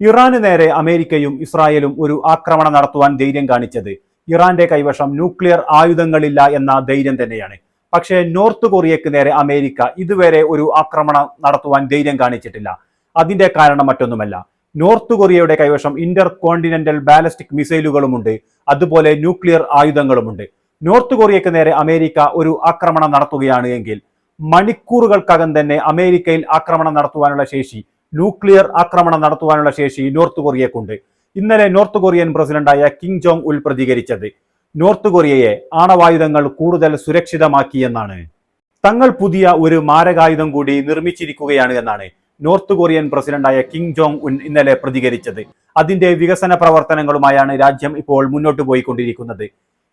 ഇറാന് നേരെ അമേരിക്കയും ഇസ്രായേലും ഒരു ആക്രമണം നടത്തുവാൻ ധൈര്യം കാണിച്ചത്. ഇറാന്റെ കൈവശം ന്യൂക്ലിയർ ആയുധങ്ങളില്ല എന്ന ധൈര്യം തന്നെയാണ്. പക്ഷേ നോർത്ത് കൊറിയക്ക് നേരെ അമേരിക്ക ഇതുവരെ ഒരു ആക്രമണം നടത്തുവാൻ ധൈര്യം കാണിച്ചിട്ടില്ല. അതിന്റെ കാരണം മറ്റൊന്നുമല്ല. നോർത്ത് കൊറിയയുടെ കൈവശം ഇന്റർ കോണ്ടിനെന്റൽ ബാലസ്റ്റിക് മിസൈലുകളുമുണ്ട്. അതുപോലെ ന്യൂക്ലിയർ ആയുധങ്ങളുമുണ്ട്. നോർത്ത് കൊറിയക്ക് നേരെ അമേരിക്ക ഒരു ആക്രമണം നടത്തുകയാണ് എങ്കിൽ മണിക്കൂറുകൾക്കകം തന്നെ അമേരിക്കയിൽ ആക്രമണം നടത്തുവാനുള്ള ശേഷി ന്യൂക്ലിയർ ആക്രമണം നടത്തുവാനുള്ള ശേഷി നോർത്ത് കൊറിയക്കുണ്ട്. ഇന്നലെ നോർത്ത് കൊറിയൻ പ്രസിഡന്റായ കിം ജോങ് ഉൽ പ്രതികരിച്ചത്. നോർത്ത് കൊറിയയെ ആണവായുധങ്ങൾ കൂടുതൽ സുരക്ഷിതമാക്കിയെന്നാണ് തങ്ങൾ പുതിയ ഒരു മാരകായുധം കൂടി നിർമ്മിച്ചിരിക്കുകയാണ് എന്നാണ് നോർത്ത് കൊറിയൻ പ്രസിഡന്റായ കിം ജോങ് ഉൻ ഇന്നലെ പ്രതികരിച്ചത്. അതിന്റെ വികസന പ്രവർത്തനങ്ങളുമായാണ് രാജ്യം ഇപ്പോൾ മുന്നോട്ട് പോയിക്കൊണ്ടിരിക്കുന്നത്.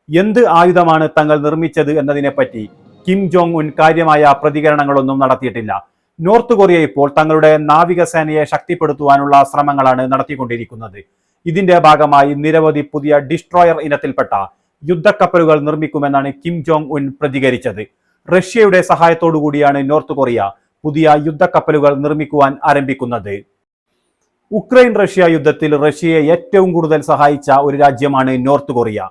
എന്ത് ആയുധമാണ് തങ്ങൾ നിർമ്മിച്ചത് എന്നതിനെപ്പറ്റി കിം ജോങ് ഉൻ കാര്യമായ പ്രതികരണങ്ങളൊന്നും നടത്തിയിട്ടില്ല. നോർത്ത് കൊറിയ ഇപ്പോൾ തങ്ങളുടെ നാവികസേനയെ ശക്തിപ്പെടുത്തുവാനുള്ള ശ്രമങ്ങളാണ് നടത്തിക്കൊണ്ടിരിക്കുന്നത്. ഇതിന്റെ ഭാഗമായി നിരവധി പുതിയ ഡിസ്ട്രോയർ ഇനത്തിൽപ്പെട്ട യുദ്ധക്കപ്പലുകൾ നിർമ്മിക്കുമെന്നാണ് കിം ജോങ് ഉൻ പ്രതികരിച്ചത്. റഷ്യയുടെ സഹായത്തോടു കൂടിയാണ് നോർത്ത് കൊറിയ പുതിയ യുദ്ധക്കപ്പലുകൾ നിർമ്മിക്കുവാൻ ആരംഭിക്കുന്നത്. ഉക്രൈൻ റഷ്യ യുദ്ധത്തിൽ റഷ്യയെ ഏറ്റവും കൂടുതൽ സഹായിച്ച ഒരു രാജ്യമാണ് നോർത്ത് കൊറിയ.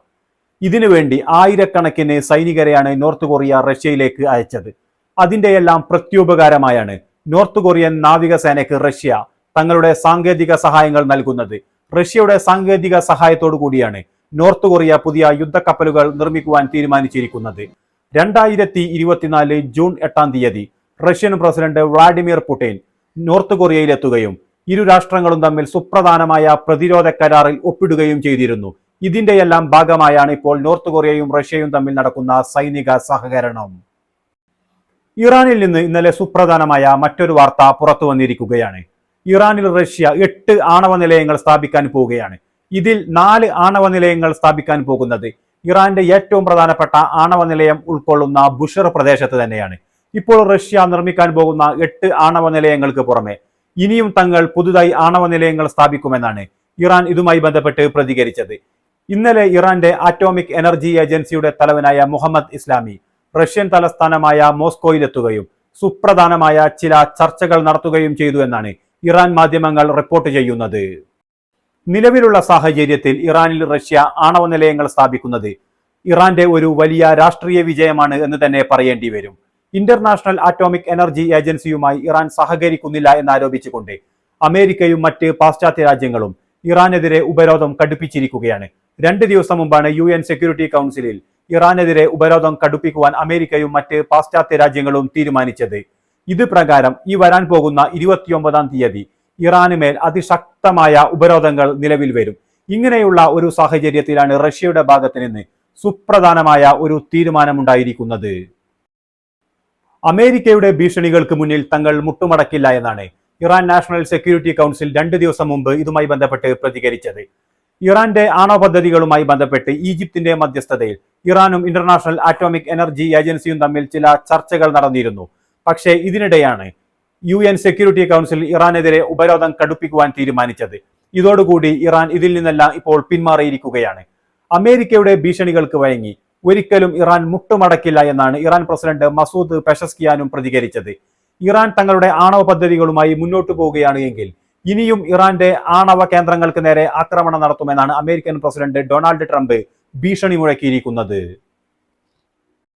ഇതിനുവേണ്ടി ആയിരക്കണക്കിന് സൈനികരെയാണ് നോർത്ത് കൊറിയ റഷ്യയിലേക്ക് അയച്ചത്. അതിന്റെയെല്ലാം പ്രത്യുപകാരമായാണ്. നോർത്ത് കൊറിയൻ നാവികസേനയ്ക്ക് റഷ്യ തങ്ങളുടെ സാങ്കേതിക സഹായങ്ങൾ നൽകുന്നത്. റഷ്യയുടെ സാങ്കേതിക സഹായത്തോടു കൂടിയാണ് നോർത്ത് കൊറിയ പുതിയ യുദ്ധക്കപ്പലുകൾ നിർമ്മിക്കുവാൻ തീരുമാനിച്ചിരിക്കുന്നത്. രണ്ടായിരത്തി ഇരുപത്തിനാല് ജൂൺ എട്ടാം തീയതി Russian president Vladimir Putin North കൊറിയയിലെത്തുകയും ഇരു രാഷ്ട്രങ്ങളും തമ്മിൽ സുപ്രധാനമായ പ്രതിരോധ കരാറിൽ ഒപ്പിടുകയും ചെയ്തിരുന്നു. ഇതിന്റെയെല്ലാം ഭാഗമായാണ് ഇപ്പോൾ നോർത്ത് കൊറിയയും റഷ്യയും തമ്മിൽ നടക്കുന്ന സൈനിക സഹകരണം. ഇറാനിൽ നിന്ന് ഇന്നലെ സുപ്രധാനമായ മറ്റൊരു വാർത്ത പുറത്തു വന്നിരിക്കുകയാണ്. ഇറാനിൽ റഷ്യ എട്ട് ആണവ നിലയങ്ങൾ സ്ഥാപിക്കാൻ പോവുകയാണ്. ഇതിൽ നാല് ആണവ നിലയങ്ങൾ സ്ഥാപിക്കാൻ പോകുന്നത്. ഇറാന്റെ ഏറ്റവും പ്രധാനപ്പെട്ട ആണവ നിലയം ഉൾക്കൊള്ളുന്ന ബുഷർ പ്രദേശത്ത് തന്നെയാണ്. ഇപ്പോൾ റഷ്യ നിർമ്മിക്കാൻ പോകുന്ന എട്ട് ആണവ നിലയങ്ങൾക്ക് പുറമെ ഇനിയും തങ്ങൾ പുതുതായി ആണവ നിലയങ്ങൾ സ്ഥാപിക്കുമെന്നാണ് ഇറാൻ ഇതുമായി ബന്ധപ്പെട്ട് പ്രതികരിച്ചത്. ഇന്നലെ ഇറാന്റെ ആറ്റോമിക് എനർജി ഏജൻസിയുടെ തലവനായ മുഹമ്മദ് ഇസ്ലാമി റഷ്യൻ തലസ്ഥാനമായ മോസ്കോയിലെത്തുകയും സുപ്രധാനമായ ചില ചർച്ചകൾ നടത്തുകയും ചെയ്തു എന്നാണ് ഇറാൻ മാധ്യമങ്ങൾ റിപ്പോർട്ട് ചെയ്യുന്നത്. നിലവിലുള്ള സാഹചര്യത്തിൽ ഇറാനിൽ റഷ്യ ആണവ നിലയങ്ങൾ സ്ഥാപിക്കുന്നത് ഇറാന്റെ ഒരു വലിയ രാഷ്ട്രീയ വിജയമാണ് എന്ന് തന്നെ പറയേണ്ടി വരും. ഇന്റർനാഷണൽ ആറ്റോമിക് എനർജി ഏജൻസിയുമായി ഇറാൻ സഹകരിക്കുന്നില്ല എന്നാരോപിച്ചുകൊണ്ട് അമേരിക്കയും മറ്റ് പാശ്ചാത്യ രാജ്യങ്ങളും ഇറാനെതിരെ ഉപരോധം കടുപ്പിച്ചിരിക്കുകയാണ്. രണ്ട് ദിവസം മുമ്പാണ് യു സെക്യൂരിറ്റി കൗൺസിലിൽ ഇറാനെതിരെ ഉപരോധം കടുപ്പിക്കുവാൻ അമേരിക്കയും മറ്റ് പാശ്ചാത്യ രാജ്യങ്ങളും തീരുമാനിച്ചത്. ഇത് പ്രകാരം ഈ വരാൻ പോകുന്ന ഇരുപത്തിയൊമ്പതാം തീയതി ഇറാന് മേൽ അതിശക്തമായ ഉപരോധങ്ങൾ നിലവിൽ വരും. ഇങ്ങനെയുള്ള ഒരു സാഹചര്യത്തിലാണ് റഷ്യയുടെ ഭാഗത്ത് നിന്ന് സുപ്രധാനമായ ഒരു തീരുമാനമുണ്ടായിരിക്കുന്നത്. അമേരിക്കയുടെ ഭീഷണികൾക്ക് മുന്നിൽ തങ്ങൾ മുട്ടുമടക്കില്ല എന്നാണ് ഇറാൻ നാഷണൽ സെക്യൂരിറ്റി കൗൺസിൽ രണ്ട് ദിവസം മുമ്പ് ഇതുമായി ബന്ധപ്പെട്ട് പ്രതികരിച്ചത്. ഇറാന്റെ ആണവ പദ്ധതികളുമായി ബന്ധപ്പെട്ട് ഈജിപ്തിന്റെ മധ്യസ്ഥതയിൽ ഇറാനും ഇന്റർനാഷണൽ ആറ്റോമിക് എനർജി ഏജൻസിയും തമ്മിൽ ചില ചർച്ചകൾ നടന്നിരുന്നു. പക്ഷേ ഇതിനിടെയാണ് യു എൻ സെക്യൂരിറ്റി കൗൺസിൽ ഇറാനെതിരെ ഉപരോധം കടുപ്പിക്കുവാൻ തീരുമാനിച്ചത്. ഇതോടുകൂടി ഇറാൻ ഇതിൽ നിന്നെല്ലാം ഇപ്പോൾ പിന്മാറിയിരിക്കുകയാണ്. അമേരിക്കയുടെ ഭീഷണികൾക്ക് വഴങ്ങി. ഒരിക്കലും ഇറാൻ മുട്ടുമടക്കില്ല എന്നാണ് ഇറാൻ പ്രസിഡന്റ് മസൂദ് പെഷസ്കിയാനും പ്രതികരിച്ചത്. ഇറാൻ തങ്ങളുടെ ആണവ പദ്ധതികളുമായി മുന്നോട്ടു പോവുകയാണ് എങ്കിൽ ഇനിയും ഇറാന്റെ ആണവ കേന്ദ്രങ്ങൾക്ക് നേരെ ആക്രമണം നടത്തുമെന്നാണ് അമേരിക്കൻ പ്രസിഡന്റ് ഡൊണാൾഡ് ട്രംപ് ഭീഷണി മുഴക്കിയിരിക്കുന്നത്